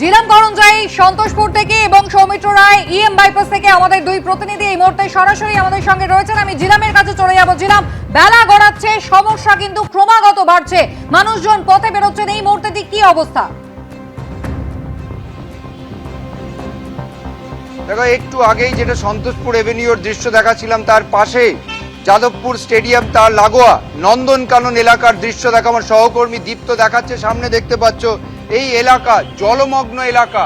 জিরাম করঞ্জাই, সন্তোষপুর থেকে এবং Soumitra Roy EM bypass থেকে আমাদের দুই প্রতিনিধি এই মুহূর্তে সরাসরি আমাদের সঙ্গে রয়েছেন। আমি জিরামের কাছে চলে যাব। জিরাম, বেলা গড়াচ্ছে, সমস্যা কিন্তু ক্রমাগত বাড়ছে। মানুষজন পথে বেরোচ্ছেন, এই মুহূর্তে কি অবস্থা? দেখো, একটু আগেই যেটা সন্তোষপুর এভিনিউর দৃশ্য দেখাচ্ছিলাম, তার পাশে যাদবপুর স্টেডিয়াম, তার লাগোয়া নন্দনকানন এলাকার দৃশ্য দেখা আমার সহকর্মী দীপ্ত দেখাচ্ছে, সামনে দেখতে পাচ্ছ এই এলাকা জলমগ্ন এলাকা।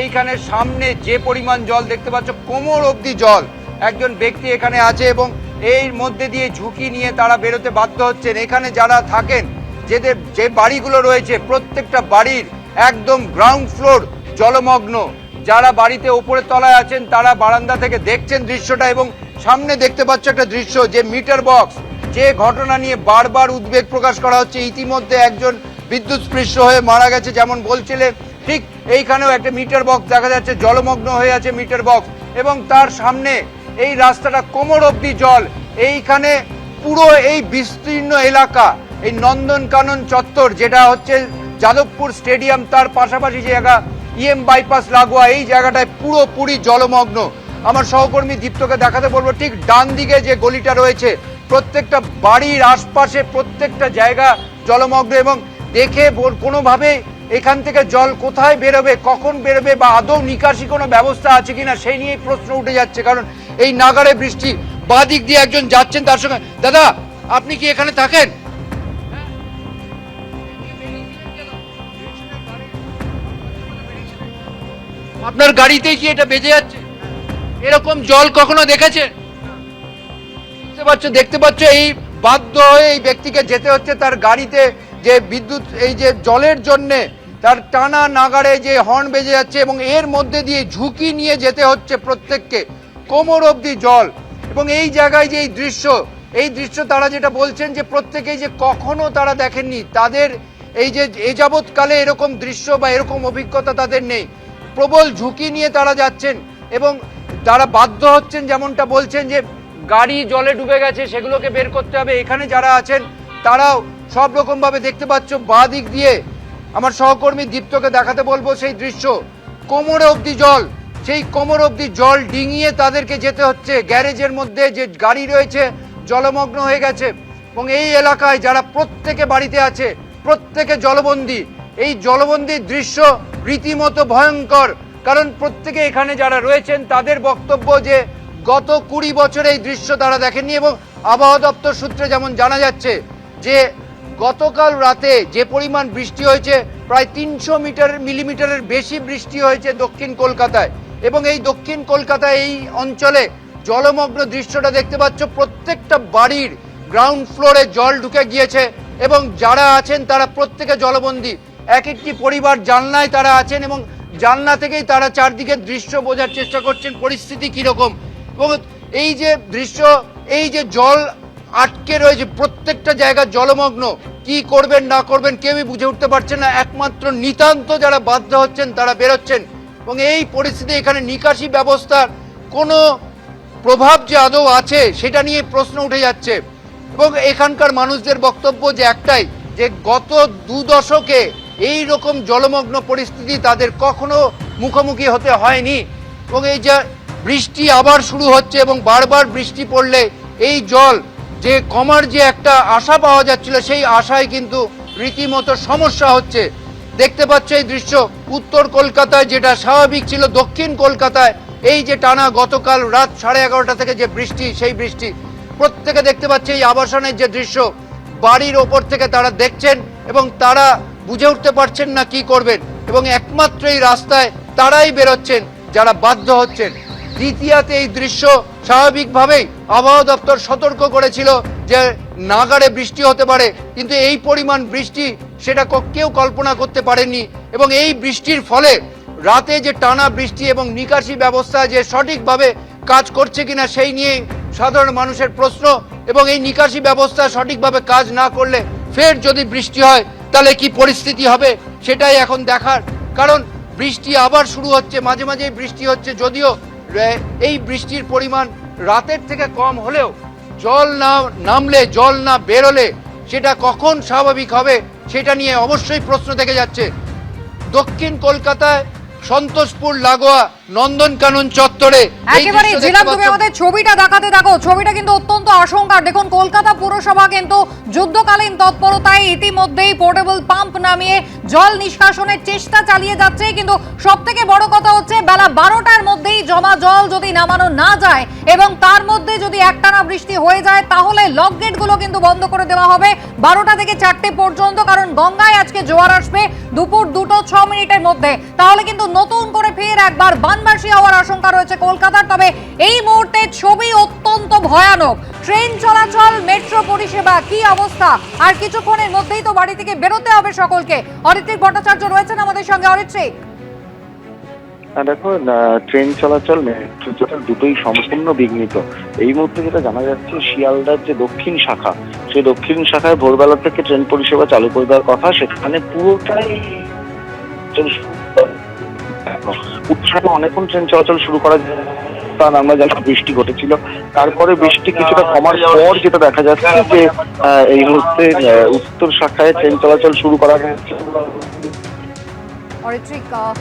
এইখানে সামনে যে পরিমাণ জল দেখতে পাচ্ছ, কোমর অবধি জল। একজন ব্যক্তি এখানে আছে এবং এর মধ্যে দিয়ে ঝুঁকি নিয়ে তারা বেরোতে বাধ্য হচ্ছেন। এখানে যারা থাকেন, যেদের, যে বাড়িগুলো রয়েছে, প্রত্যেকটা বাড়ির একদম গ্রাউন্ড ফ্লোর জলমগ্ন। যারা বাড়িতে উপরের তলায় আছেন, তারা বারান্দা থেকে দেখছেন দৃশ্যটা এবং সামনে দেখতে পাচ্ছ একটা দৃশ্য, যে মিটার বক্স। যে ঘটনা নিয়ে বারবার উদ্বেগ প্রকাশ করা হচ্ছে। ইতিমধ্যে একজন বিদ্যুৎ স্পৃশ্য হয়ে মারা গেছে যেমন বলছিলেন, ঠিক এইখানেও একটা মিটার বক্স দেখা যাচ্ছে, জলমগ্ন হয়ে আছে মিটার বক্স এবং তার সামনে এই রাস্তাটা কোমর অবধি জল। এইখানে পুরো এই বিস্তীর্ণ এলাকা, এই নন্দনকানন চত্বর যেটা হচ্ছে যাদবপুর স্টেডিয়াম, তার পাশাপাশি জায়গা ইএম বাইপাস লাগোয়া, এই জায়গাটায় পুরোপুরি জলমগ্ন। আমার সহকর্মী দীপ্তকে দেখাতে বলব, ঠিক ডান দিকে যে গলিটা রয়েছে, প্রত্যেকটা বাড়ির আশপাশে প্রত্যেকটা জায়গা জলমগ্ন এবং দেখে কোনোভাবে এখান থেকে জল কোথায় বেরোবে, কখন বেরোবে বা আদৌ নিকাশি কোনো ব্যবস্থা আছে কিনা, সেই নিয়েই প্রশ্ন উঠে যাচ্ছে। কারণ এই নাগারে বৃষ্টি বাঁ দিক দিয়ে একজন যাচ্ছেন তার সঙ্গে। দাদা, আপনি কি এখানে থাকেন? আপনার গাড়িতেই কি এটা বেজে যাচ্ছে? এরকম জল কখনো দেখেছে দেখতে পাচ্ছ, এই বাধ্য হয়ে এই ব্যক্তিকে যেতে হচ্ছে তার গাড়িতে। যে বিদ্যুৎ, এই যে জলের জন্যে তার টানা নাগাড়ে যে হর্ন বেজে যাচ্ছে এবং এর মধ্যে দিয়ে ঝুঁকি নিয়ে যেতে হচ্ছে প্রত্যেককে, কোমর অবধি জল। এবং এই জায়গায় যে এই দৃশ্য এই দৃশ্য তারা যেটা বলছেন যে প্রত্যেকেই যে কখনো তারা দেখেননি, তাদের এই যে এ যাবৎকালে এরকম দৃশ্য বা এরকম অভিজ্ঞতা তাদের নেই। প্রবল ঝুঁকি নিয়ে তারা যাচ্ছেন এবং তারা বাধ্য হচ্ছেন যেমনটা বলছেন যে গাড়ি জলে ডুবে গেছে, সেগুলোকে বের করতে হবে। এখানে যারা আছেন, তারাও সব রকম ভাবে দেখতে পাচ্ছ, বাঁ দিক দিয়ে আমার সহকর্মী দীপ্তকে দেখাতে বলব সেই দৃশ্য। কোমর অবধি জল, সেই কোমর অবধি জল ডিঙিয়ে তাদেরকে যেতে হচ্ছে। গ্যারেজের মধ্যে যে গাড়ি রয়েছে, জলমগ্ন হয়ে গেছে। এবং এই এলাকায় যারা প্রত্যেকে বাড়িতে আছে, প্রত্যেকে জলবন্দী, এই জলবন্দির দৃশ্য রীতিমতো ভয়ঙ্কর। কারণ প্রত্যেকে এখানে যারা রয়েছেন, তাদের বক্তব্য যে গত কুড়ি বছরে এই দৃশ্য তারা দেখেননি এবং আবহাওয়া দপ্তর সূত্রে যেমন জানা যাচ্ছে যে গতকাল রাতে যে পরিমাণ বৃষ্টি হয়েছে, প্রায় তিনশো মিটার, মিলিমিটারের বেশি বৃষ্টি হয়েছে দক্ষিণ কলকাতায়। এবং এই দক্ষিণ কলকাতায় এই অঞ্চলে জলমগ্ন দৃশ্যটা দেখতে পাচ্ছ, প্রত্যেকটা বাড়ির গ্রাউন্ড ফ্লোরে জল ঢুকে গিয়েছে এবং যারা আছেন তারা প্রত্যেকে জলবন্দী। এক একটি পরিবার জানলায় তারা আছেন এবং জানলা থেকেই তারা চারদিকে দৃশ্য বোঝার চেষ্টা করছেন, পরিস্থিতি কীরকম। এবং এই যে দৃশ্য, এই যে জল আটকে রয়েছে, প্রত্যেকটা জায়গা জলমগ্ন। কি করবেন, না করবেন কেউই বুঝে উঠতে পারছেন না। একমাত্র নিতান্ত যারা বাধ্য হচ্ছেন, তারা বেরোচ্ছেন। এবং এই পরিস্থিতি এখানে নিকাশি ব্যবস্থার কোনো প্রভাব যে আদৌ আছে, সেটা নিয়ে প্রশ্ন উঠে যাচ্ছে। এবং এখানকার মানুষদের বক্তব্য যে একটাই, যে গত দু দশকে এই রকম জলমগ্ন পরিস্থিতি তাদের কখনো মুখোমুখি হতে হয়নি। এবং এই যে বৃষ্টি আবার শুরু হচ্ছে এবং বারবার বৃষ্টি পড়লে এই জল যে কমার যে একটা আশা পাওয়া যাচ্ছিল, সেই আশায় কিন্তু রীতিমতো সমস্যা হচ্ছে। দেখতে পাচ্ছ এই দৃশ্য, উত্তর কলকাতায় যেটা স্বাভাবিক ছিল, দক্ষিণ কলকাতায় এই যে টানা গতকাল রাত সাড়ে এগারোটা থেকে যে বৃষ্টি, সেই বৃষ্টি। প্রত্যেকে দেখতে পাচ্ছে এই আবাসনের যে দৃশ্য, বাড়ির ওপর থেকে তারা দেখছেন এবং তারা বুঝে উঠতে পারছেন না কি করবেন এবং একমাত্র এই রাস্তায় তারাই বেরোচ্ছেন, যারা বাধ্য হচ্ছেন। দ্বিতীয়াতে এই দৃশ্য স্বাভাবিকভাবেই আবহাওয়া দপ্তর সতর্ক করেছিল যে নাগাড়ে বৃষ্টি হতে পারে, কিন্তু এই পরিমাণ বৃষ্টি সেটা কেউ কল্পনা করতে পারেনি এবং এই বৃষ্টির ফলে রাতে যে টানা বৃষ্টি এবং নিকাশি ব্যবস্থা যে সঠিকভাবে কাজ করছে কিনা সেই নিয়ে সাধারণ মানুষের প্রশ্ন এবং এই নিকাশি ব্যবস্থা সঠিকভাবে কাজ না করলে ফের যদি বৃষ্টি হয়, তাহলে কি পরিস্থিতি হবে সেটাই এখন দেখার। কারণ বৃষ্টি আবার শুরু হচ্ছে, মাঝে মাঝে বৃষ্টি হচ্ছে, যদিও এই বৃষ্টির পরিমাণ রাতের থেকে কম হলেও জল না নামলে, জল না বেরোলে সেটা কখন স্বাভাবিক হবে সেটা নিয়ে অবশ্যই প্রশ্ন থেকে যাচ্ছে। দক্ষিণ কলকাতায় সন্তোষপুর, লাগোয়া নন্দনকানন চত্বরে একেবারে দেখতে তুমি আমাদের ছবিটা দেখাতে থাকো। ছবিটা কিন্তু অত্যন্ত আশঙ্কার দেখুন কলকাতা পুরসভা কিন্তু যুদ্ধকালীন তৎপরতায় ইতিমধ্যেই পোর্টেবল পাম্প নামিয়ে জল নিষ্কাশনের চেষ্টা চালিয়ে যাচ্ছে। কিন্তু সব থেকে বড় কথা হচ্ছে বেলা বারোটার মধ্যেই জমা জল যদি নামানো না যায় এবং তার মধ্যে যদি একটানা বৃষ্টি হয়ে যায় তাহলে লক গেটগুলো কিন্তু বন্ধ করে দেওয়া হবে বারোটা থেকে চারটে পর্যন্ত। কারণ গঙ্গায় আজকে জোয়ার আসবে দুপুর দুটো ছ মিনিটের মধ্যে। তাহলে কিন্তু নতুন করে ফের একবার বানবাসী হওয়ার আশঙ্কা রয়েছে কলকাতার, তবে এই মুহূর্তে ছবি অত্যন্ত ভয়ানক। ট্রেন চলাচল, মেট্রো পরিষেবা, কি অবস্থা? আর কিছুক্ষণের মধ্যেই তো বাড়ি থেকে বেরোতে হবে সকলকে। অরিত্রিক ভট্টাচার্য রয়েছেন আমাদের সঙ্গে। অরিত্রিক। হ্যাঁ দেখো ট্রেন চলাচল, মেট্রো চলাচল দুটোই সম্পূর্ণ বিঘ্নিত। এই মুহূর্তে যেটা জানা যাচ্ছে, শিয়ালদার যে দক্ষিণ শাখা, সেই দক্ষিণ শাখায় ভোরবেলা থেকে ট্রেন পরিষেবা চালু করে দেওয়ার কথা, সেখানে পুরোটাই চল- উৎসাহে অনেকক্ষণ ট্রেন চলাচল শুরু করা কারণ আমরা জানি বৃষ্টি ঘটেছিল। তারপরে বৃষ্টি কিছুটা কমার পর যেটা দেখা যাচ্ছে যে এই মুহূর্তে উত্তর শাখায় ট্রেন চলাচল শুরু করা আহ,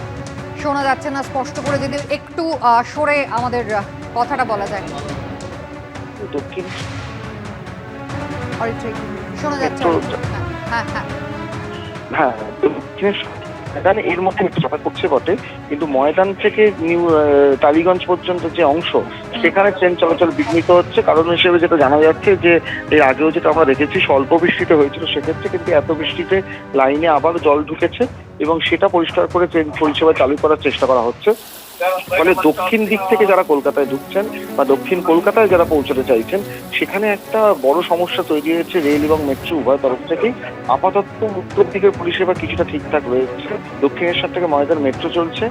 শোনা যাচ্ছে না স্পষ্ট করে যদি একটু সরে আমাদের কথাটা বলা যায়। দক্ষিণ শোনা যাচ্ছে? হ্যাঁ হ্যাঁ। হ্যাঁ ময়দানে এর মধ্যে চাপা পড়ছে বটে, কিন্তু ময়দান থেকে নিউ টালিগঞ্জ পর্যন্ত যে অংশ, সেখানে ট্রেন চলাচল বিঘ্নিত হচ্ছে। কারণ হিসেবে যেটা জানা যাচ্ছে যে, এর আগেও যেটা আমরা দেখেছি, স্বল্প বৃষ্টিতে হয়েছিল, সেক্ষেত্রে কিন্তু এত বৃষ্টিতে লাইনে আবার জল ঢুকেছে। এবং সেটা পরিষ্কার করে ট্রেন পরিষেবা চালু করার চেষ্টা করা হচ্ছে। ফলে দক্ষিণ দিক থেকে যারা কলকাতায় ঢুকছেন বা দক্ষিণ কলকাতায় যারা পৌঁছতে চাইছেন, সেখানে একটা বড় সমস্যা তৈরি হয়েছে রেল এবং মেট্রো উভয় তরফ থেকেই। আপাতত উত্তর দিকের পরিষেবা কিছুটা ঠিকঠাক রয়েছে। দক্ষিণেশ্বর থেকে ময়দান মেট্রো চলছে।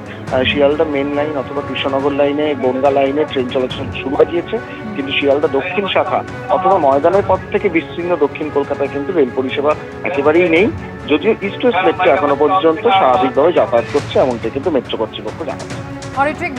শিয়ালদা মেন লাইন অথবা কৃষ্ণনগর লাইনে বনগা লাইনে ট্রেন চলাচল শুরু হয়ে গিয়েছে কিন্তু শিয়ালদা দক্ষিণ শাখা অথবা ময়দানের পথ থেকে বিস্তীর্ণ দক্ষিণ কলকাতায় কিন্তু রেল পরিষেবা একেবারেই নেই। যদিও ইস্ট ওয়েস্ট মেট্রো এখনও পর্যন্ত স্বাভাবিকভাবে যাতায়াত করছে কিন্তু মেট্রো কর্তৃপক্ষ জানাচ্ছে।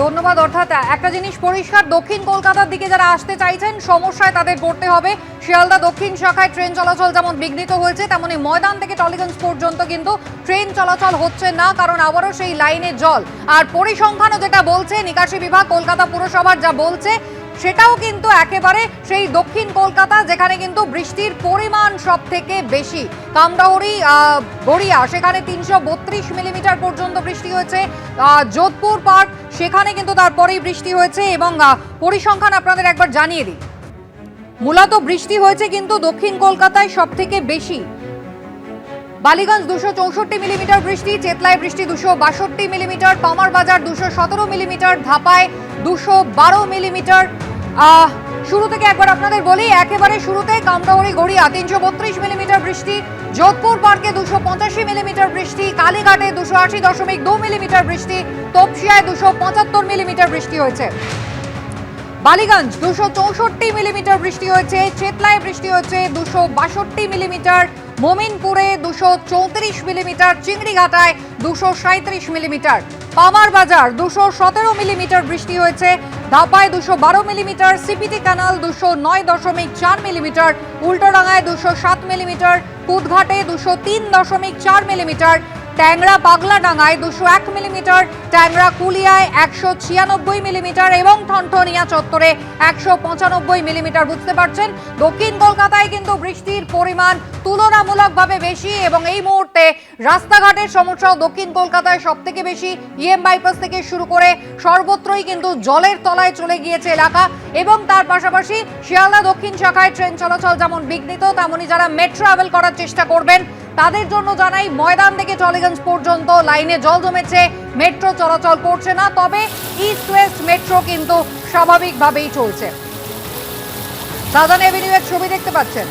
ধন্যবাদ। অর্থাৎ একটা জিনিস পরিষ্কার, দক্ষিণ কলকাতার দিকে যারা আসতে চাইছেন, সমস্যায় তাদের পড়তে হবে। শিয়ালদা দক্ষিণ শাখায় ট্রেন চলাচল যেমন বিঘ্নিত হয়েছে, তেমনি ময়দান থেকে টলিগঞ্জ পর্যন্ত কিন্তু ট্রেন চলাচল হচ্ছে না, কারণ আবারও সেই লাইনে জল। আর পরিসংখ্যানও যেটা বলছে, নিকাশি বিভাগ, কলকাতা পুরসভার যা বলছে সেটাও কিন্তু একেবারে সেই দক্ষিণ কলকাতা যেখানে কিন্তু বৃষ্টির পরিমাণ সব থেকে বেশি আহ, গড়িয়া সেখানে তিনশো বত্রিশ মিলিমিটার পর্যন্ত বৃষ্টি হয়েছে। যোধপুর পার্ক সেখানে কিন্তু তারপরেই বৃষ্টি হয়েছে এবং পরিসংখ্যান আপনাদের একবার জানিয়ে দিই। মূলত বৃষ্টি হয়েছে কিন্তু দক্ষিণ কলকাতায় সব থেকে বেশি। বালিগঞ্জ দুশো চৌষট্টি মিলিমিটার বৃষ্টি, চেতলায় বৃষ্টি দুশো বাষট্টি মিলিমিটার, পামার বাজার দুশো সতেরো মিলিমিটার, ধাপায় দুশো বারো মিলিমিটার। শুরু থেকে একবার আপনাদের বলি, একেবারে শুরুতে কামরাহরি গড়িয়া তিনশো বত্রিশ মিলিমিটার বৃষ্টি, যোধপুর পার্কে দুশো পঁচাশি মিলিমিটার বৃষ্টি, কালীঘাটে দুশো আশি দশমিক দু মিলিমিটার বৃষ্টি, তপসিয়ায় দুশো পঁচাত্তর মিলিমিটার বৃষ্টি হয়েছে। বালিগঞ্জ দুশো চৌষট্টি মিলিমিটার বৃষ্টি হয়েছে, চেতলায় বৃষ্টি হয়েছে দুশো বাষট্টি মিলিমিটার মোমিনপুরে দুশো চৌত্রিশ মিলিমিটার, চিংড়িঘাটায় দুশো সাঁত্রিশ মিলিমিটার পামার বাজার দুশো সতেরো মিলিমিটার বৃষ্টি হয়েছে ধাপায় দুশো বারো মিলিমিটার, সিপিটি কানাল দুশো নয় দশমিক চার মিলিমিটার উল্টোডাঙায় দুশো সাত মিলিমিটার কুদঘাটে দুশো তিন দশমিক চার মিলিমিটার ট্যাংরা পাগলাডাঙ্গায় দুশো এক মিলিমিটার, ট্যাংরা কুলিয়ায় একশো ছিয়ানব্বই মিলিমিটার এবং ঠনঠনিয়া চত্বরে একশো পঁচানব্বই মিলিমিটার। বুঝতে পারছেন? দক্ষিণ কলকাতায় কিন্তু বৃষ্টির পরিমাণ তুলনামূলকভাবে বেশি এবং এই মুহূর্তে রাস্তাঘাটের সমস্যাও দক্ষিণ কলকাতায় সব থেকে বেশি ইএম বাইপাস থেকে শুরু করে সর্বত্রই কিন্তু জলের তলায় চলে গিয়েছে এলাকা এবং তার পাশাপাশি শিয়ালদা দক্ষিণ শাখায় ট্রেন চলাচল যেমন বিঘ্নিত, তেমনি যারা মেট্রো ট্রাভেল করার চেষ্টা করবেন তাদের জন্য জানাই, ময়দান থেকে টলিগঞ্জ পর্যন্ত লাইনে জল জমেছে, মেট্রো চলাচল করছে না, তবে ইস্ট ওয়েস্ট মেট্রো কিন্তু স্বাভাবিকভাবেই চলছে। সাজান এভিনিউ এর ছবি দেখতে পাচ্ছেন।